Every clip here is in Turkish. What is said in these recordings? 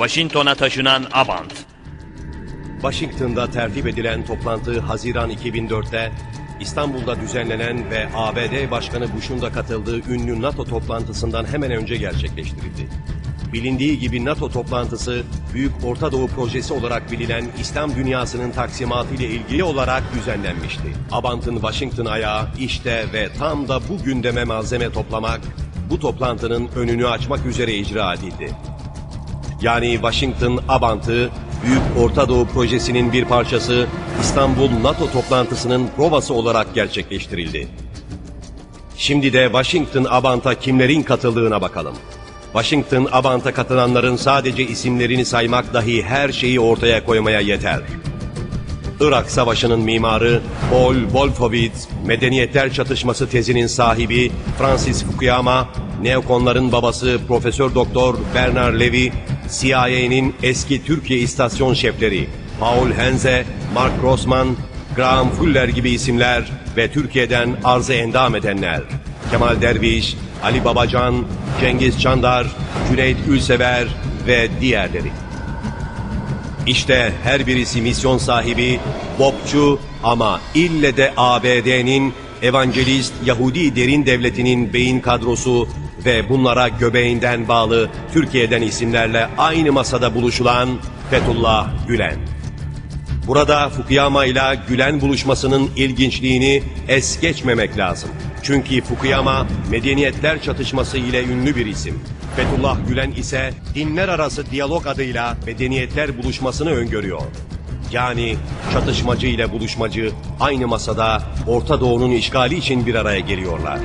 Washington'a taşınan Abant. Washington'da tertip edilen toplantı Haziran 2004'te İstanbul'da düzenlenen ve ABD Başkanı Bush'un da katıldığı ünlü NATO toplantısından hemen önce gerçekleştirildi. Bilindiği gibi NATO toplantısı Büyük Orta Doğu Projesi olarak bilinen İslam dünyasının taksimatı ile ilgili olarak düzenlenmişti. Abant'ın Washington ayağı işte ve tam da bu gündeme malzeme toplamak, bu toplantının önünü açmak üzere icra edildi. Yani Washington Abant'ı Büyük Orta Doğu Projesi'nin bir parçası İstanbul NATO toplantısının provası olarak gerçekleştirildi. Şimdi de Washington Abant'a kimlerin katıldığına bakalım. Washington Abant'a katılanların sadece isimlerini saymak dahi her şeyi ortaya koymaya yeter. Irak Savaşı'nın mimarı Paul Wolfowitz, Medeniyetler Çatışması tezinin sahibi Francis Fukuyama, neokonların babası Profesör Doktor Bernard Levy, CIA'nin eski Türkiye istasyon şefleri Paul Henze, Mark Grossman, Graham Fuller gibi isimler ve Türkiye'den arzı endam edenler. Kemal Derviş, Ali Babacan, Cengiz Çandar, Cüneyt Ülsever ve diğerleri. İşte her birisi misyon sahibi, bopçu ama ille de ABD'nin evangelist Yahudi derin devletinin beyin kadrosu ve bunlara göbeğinden bağlı Türkiye'den isimlerle aynı masada buluşulan Fethullah Gülen. Burada Fukuyama ile Gülen buluşmasının ilginçliğini es geçmemek lazım. Çünkü Fukuyama medeniyetler çatışması ile ünlü bir isim. Fethullah Gülen ise dinler arası diyalog adıyla medeniyetler buluşmasını öngörüyor. Yani çatışmacı ile buluşmacı aynı masada Orta Doğu'nun işgali için bir araya geliyorlar.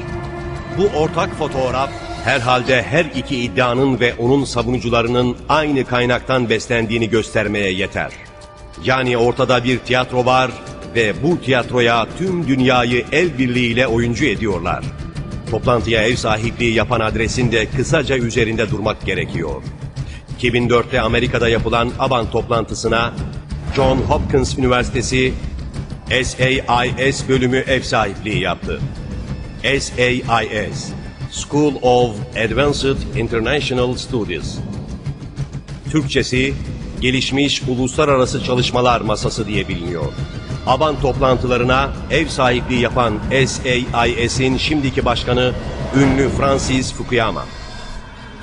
Bu ortak fotoğraf herhalde her iki iddianın ve onun savunucularının aynı kaynaktan beslendiğini göstermeye yeter. Yani ortada bir tiyatro var ve bu tiyatroya tüm dünyayı el birliğiyle oyuncu ediyorlar. Toplantıya ev sahipliği yapan adresin de kısaca üzerinde durmak gerekiyor. 2004'te Amerika'da yapılan ABAN toplantısına John Hopkins Üniversitesi SAIS bölümü ev sahipliği yaptı. SAIS School of Advanced International Studies Türkçesi Gelişmiş Uluslararası Çalışmalar Masası diye biliniyor. ABAN toplantılarına ev sahipliği yapan SAIS'in şimdiki başkanı ünlü Francis Fukuyama.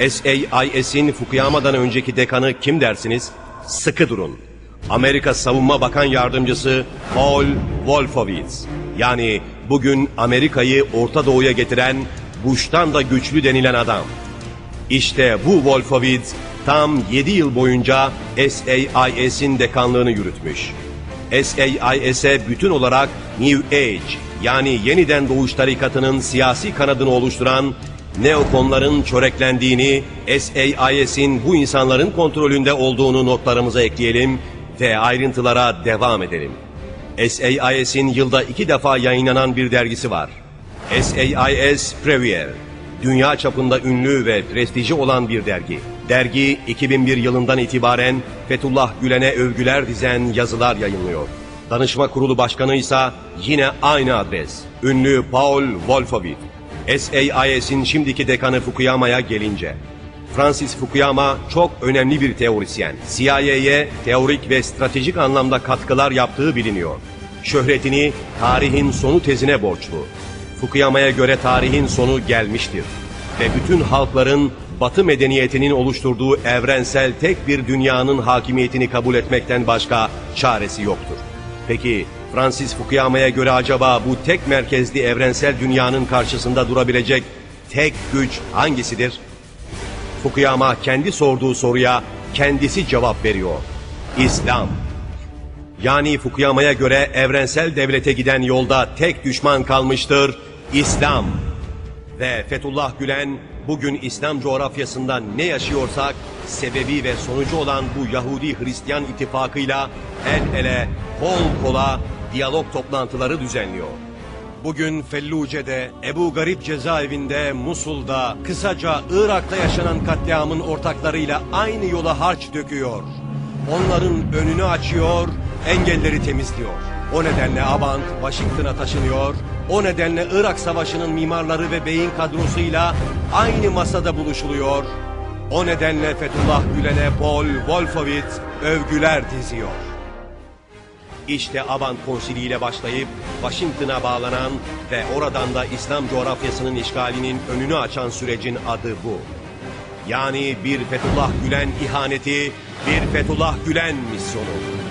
SAIS'in Fukuyama'dan önceki dekanı kim dersiniz? Sıkı durun. Amerika Savunma Bakan Yardımcısı Paul Wolfowitz. Yani bugün Amerika'yı Orta Doğu'ya getiren Bush'tan da güçlü denilen adam. İşte bu Wolfowitz tam 7 yıl boyunca SAIS'in dekanlığını yürütmüş. SAIS'e bütün olarak New Age yani yeniden doğuş tarikatının siyasi kanadını oluşturan neokonların çöreklendiğini, SAIS'in bu insanların kontrolünde olduğunu notlarımıza ekleyelim ve ayrıntılara devam edelim. SAIS'in yılda iki defa yayınlanan bir dergisi var. SAIS Premier, dünya çapında ünlü ve prestiji olan bir dergi. Dergi 2001 yılından itibaren Fethullah Gülen'e övgüler dizen yazılar yayınlıyor. Danışma kurulu başkanı ise yine aynı adres. Ünlü Paul Wolfowitz. SAIS'in şimdiki dekanı Fukuyama'ya gelince. Francis Fukuyama çok önemli bir teorisyen. CIA'ye teorik ve stratejik anlamda katkılar yaptığı biliniyor. Şöhretini tarihin sonu tezine borçlu. Fukuyama'ya göre tarihin sonu gelmiştir. Ve bütün halkların Batı medeniyetinin oluşturduğu evrensel tek bir dünyanın hakimiyetini kabul etmekten başka çaresi yoktur. Peki Francis Fukuyama'ya göre acaba bu tek merkezli evrensel dünyanın karşısında durabilecek tek güç hangisidir? Fukuyama kendi sorduğu soruya kendisi cevap veriyor. İslam. Yani Fukuyama'ya göre evrensel devlete giden yolda tek düşman kalmıştır, İslam. Ve Fethullah Gülen bugün İslam coğrafyasında ne yaşıyorsak sebebi ve sonucu olan bu Yahudi-Hristiyan ittifakıyla el ele, kol kola diyalog toplantıları düzenliyor. Bugün Felluce'de, Ebu Garip cezaevinde, Musul'da, kısaca Irak'ta yaşanan katliamın ortaklarıyla aynı yola harç döküyor. Onların önünü açıyor, engelleri temizliyor. O nedenle Abant Washington'a taşınıyor. O nedenle Irak Savaşı'nın mimarları ve beyin kadrosuyla aynı masada buluşuluyor. O nedenle Fethullah Gülen'e Paul Wolfowitz övgüler diziyor. İşte Abant Konsili ile başlayıp Washington'a bağlanan ve oradan da İslam coğrafyasının işgalinin önünü açan sürecin adı bu. Yani bir Fethullah Gülen ihaneti, bir Fethullah Gülen misyonu.